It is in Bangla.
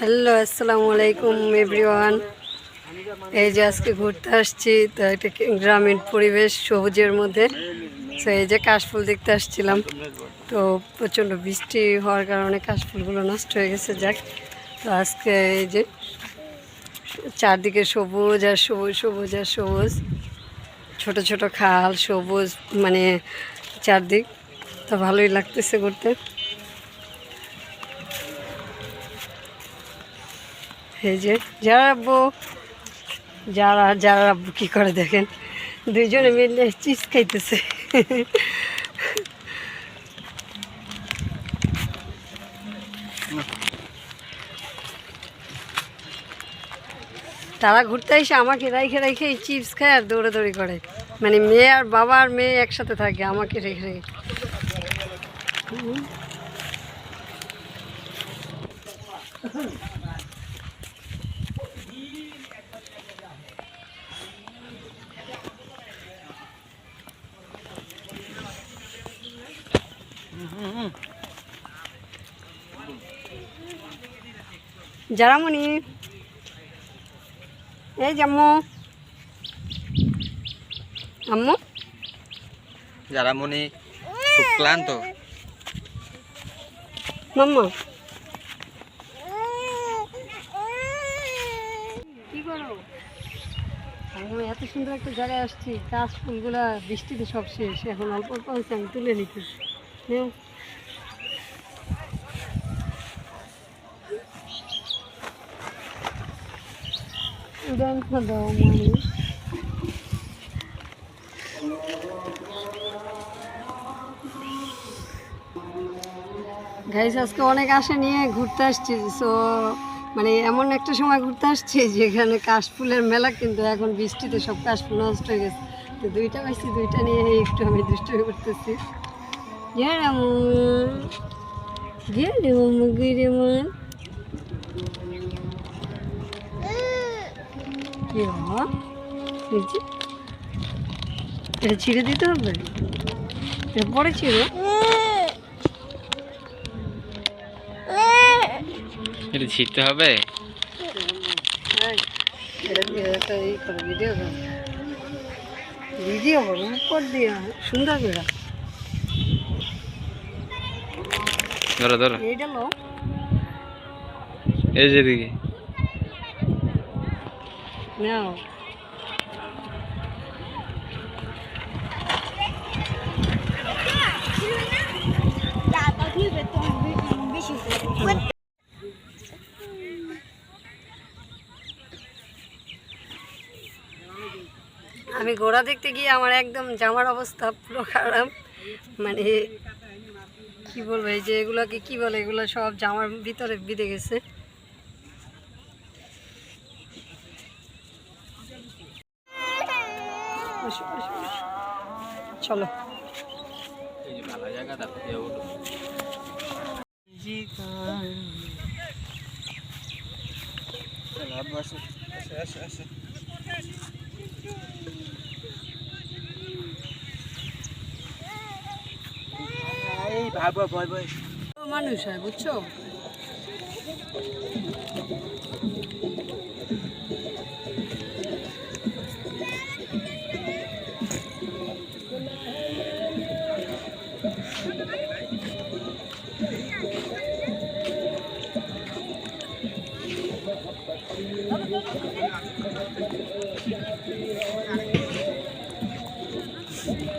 হ্যালো, আসসালামু আলাইকুম এভরিওয়ান এই যে আজকে ঘুরতে আসছি, তো একটা গ্রামীণ পরিবেশ, সবুজের মধ্যে। তো এই যে কাশফুল দেখতে আসছিলাম। তো প্রচণ্ড বৃষ্টি হওয়ার কারণে কাশফুলগুলো নষ্ট হয়ে গেছে, যাক। তো আজকে এই যে চারদিকে সবুজ আর সবুজ সবুজ আর সবুজ। ছোট ছোট খাল, সবুজ মানে চারদিক। তো ভালোই লাগতেছে ঘুরতে। এই যে যারা আব্বু যারা যারা আব্বু কী করে দেখেন? দুইজনে মিলে চিজ খাইতেছে। তারা ঘুরতে এসে আমাকে রাইখে এই চিপস খায় আর দৌড়াদৌড়ি করে। মানে মেয়ে আর বাবা আর মেয়ে একসাথে থাকে, আমাকে রেখে রেখে। যারামণি এই জাম্মু আম্মু। যারা মনে খুব ক্লান্ত। মাম্মা। কি করো? আমি এত সুন্দর একটা জায়গায় আসছি। গাছ ফুলগুলা বৃষ্টিতে সব শেষ। এখন অল্প অল্প হয়েছে আমি তুলে নিতে নেও দাও মানে গাইস আজকে অনেক আশা নিয়ে ঘুরতে আসছি সো মানে এমন একটা সময় ঘুরতে আসছি যেখানে কাশফুলের মেলা, কিন্তু এখন বৃষ্টিতে সব কাশফুল নষ্ট হয়ে গেছে। তো দুইটা পাইছি, দুইটা নিয়ে একটু আমি দুষ্টমি করতেছি। কি বাবা এই এটা ছিঁড়ে দিতে হবে পরে ছিঁড়ো এটা ছিটতে হবে ভিডিও করো। ভিডিও করো, দিয়ে, সুন্দর করে। ধরো ধরো এই যে দিকে নাও। আমি ঘোড়া দেখতে গিয়ে আমার একদম জামার অবস্থা পুরো খারাপ। মানে কি বলব এই যে এগুলোকে কি বলে এগুলো সব জামার ভিতরে বিঁধে গেছে। চলো। ভালো জায়গাটা মানুষ হয় বুঝছ এই